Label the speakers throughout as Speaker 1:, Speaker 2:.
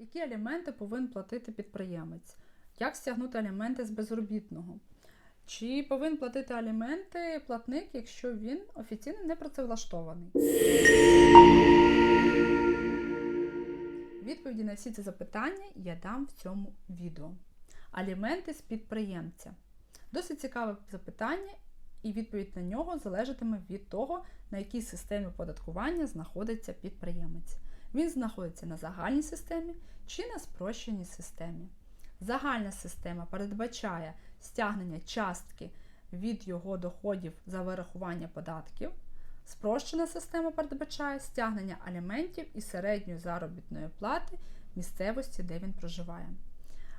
Speaker 1: Які аліменти повинен платити підприємець? Як стягнути аліменти з безробітного? Чи повинен платити аліменти платник, якщо він офіційно не працевлаштований? Відповіді на всі ці запитання я дам в цьому відео. Аліменти з підприємця. Досить цікаве запитання, і відповідь на нього залежатиме від того, на якій системі оподаткування знаходиться підприємець. Він знаходиться на загальній системі чи на спрощеній системі. Загальна система передбачає стягнення частки від його доходів за вирахування податків. Спрощена система передбачає стягнення аліментів і середньої заробітної плати місцевості, де він проживає.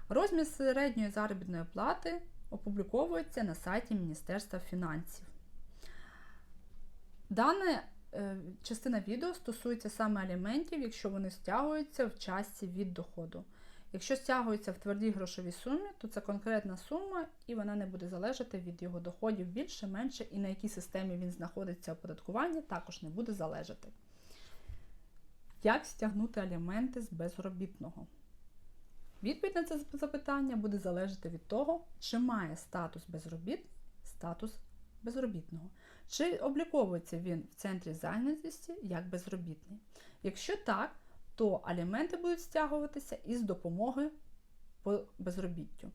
Speaker 1: Розмір середньої заробітної плати опубліковується на сайті Міністерства фінансів. Дана е, частина відео стосується саме аліментів, якщо вони стягуються в частці від доходу. Якщо стягується в твердій грошовій сумі, то це конкретна сума і вона не буде залежати від його доходів більше, менше, і на якій системі він знаходиться оподаткування, також не буде залежати. Як стягнути аліменти з безробітного? Відповідь на це запитання буде залежати від того, чи має статус безробітний статус безробітного, чи обліковується він в центрі зайнятості як безробітний. Якщо так, то аліменти будуть стягуватися із допомоги по безробіттю.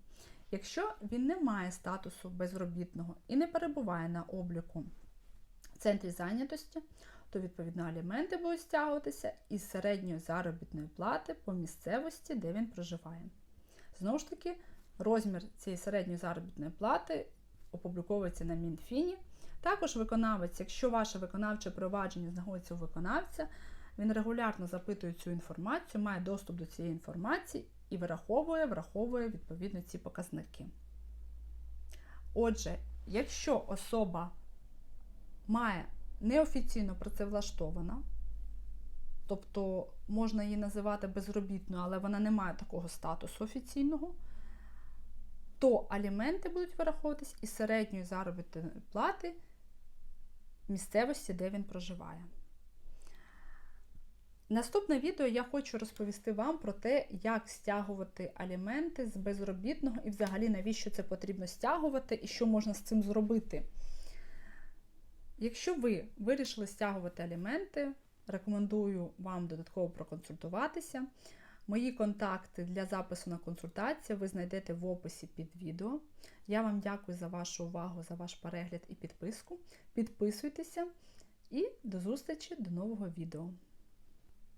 Speaker 1: Якщо він не має статусу безробітного і не перебуває на обліку в центрі зайнятості, то відповідно аліменти будуть стягуватися із середньої заробітної плати по місцевості, де він проживає. Знову ж таки, розмір цієї середньої заробітної плати опубліковується на Мінфіні. Також виконавець, якщо ваше виконавче провадження знаходиться у виконавця, він регулярно запитує цю інформацію, має доступ до цієї інформації і вираховує, враховує відповідно ці показники. Отже, якщо особа має неофіційно працевлаштована, тобто можна її називати безробітною, але вона не має такого статусу офіційного, то аліменти будуть вираховуватись із середньої заробітної плати місцевості, де він проживає. Наступне відео я хочу розповісти вам про те, як стягувати аліменти з безробітного і взагалі навіщо це потрібно стягувати і що можна з цим зробити. Якщо ви вирішили стягувати аліменти, рекомендую вам додатково проконсультуватися. Мої контакти для запису на консультацію ви знайдете в описі під відео. Я вам дякую за вашу увагу, за ваш перегляд і підписку. Підписуйтеся і до зустрічі до нового відео.